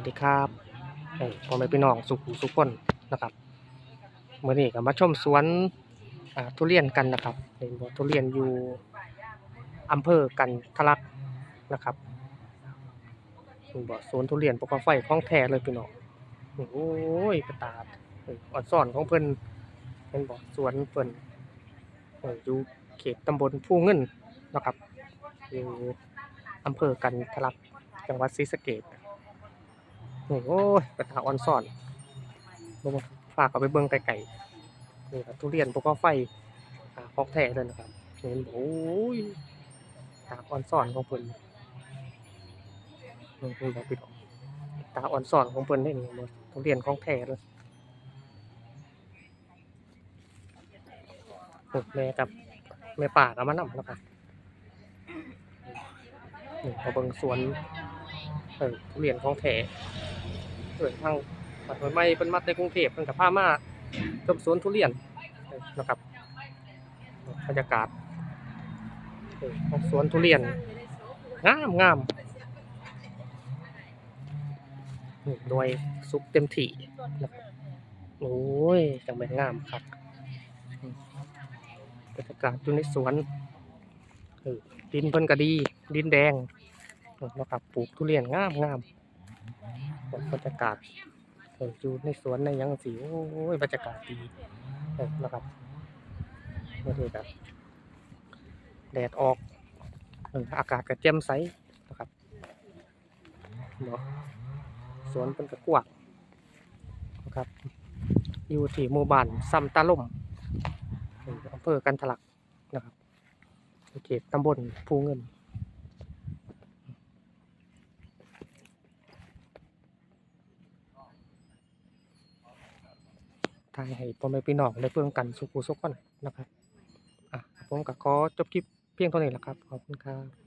วัสดีครับเอ้ยพ่อแม่พี่น้องสุขุสุขคนนะครับเมื้อนี้ก็มาชมสวนทุเรียนกันนะครับเห็นบ่ทุเรียนอยู่อำเภอกันทะลักนะครับเห็นบ่สวนทุเรียนภูเขาไฟของแท้เลยพี่น้องโอ้ยกระตาดอ้ยอ่อซ่อนของเพิ่นเห็นบ่สวนเพิ่นอ้ยอยู่เขตตำบลภูเงินนะครับอยู่อำเภอกันทะลักจังหวัดศรีสะเก ษโอ้โหกระถาอ่อนซ่อนลงมาฝากเอาไปเบิ่งไกลๆนี่ครับทุเรียนภูเขาไฟอ่าของแท้เลยนะครับเห็นโอ้ยตาอ่อนซ่อนของเพิ่นนี่คือแบบพี่น้องตาอ่อนซ่อนของเพิ่นได้นี่หมดทุเรียนของแท้เลยโอ้แม่กับแม่ป่าก็มานำแล้วครับนี่มาเบิ่งสวนเออทุเรียนของแท้ เปิดทางปัดไม้ไม้เป็นมัดในกรุงเทพเป็นกับผ้ามาชมสวนทุเรียนนะครับบรรยากาศของสวนทุเรียนงามงามนี่หน่วยสุกเต็มที่นะครับโอ้ยจังเป็นงามครับบรรยากาศอยู่ในสวนดินเพิ่นก็ดี ดินแดงนะครับปลูกทุเรียนงามงาม บรรยากาศเอยู่ในสวนในยังสีโอ้ยบรรยากาศดีนะครับนี่คือแบบแดดออกอากาศก็แจ่มใสนะครับเนาะสวนเป็นกระกว้างนะครับ อยู่ที่หมู่บ้านซ้ำตาล่มอออำเภอกันทะลักนะครับเขตตำบลภูเงิน ทายให้พ่อแม่พี่น้องได้เพิ่งกันสุขุสุขคนนะครับอะผมก็ขอจบคลิปเพียงเท่านี้แหละครับ ขอบคุณครับ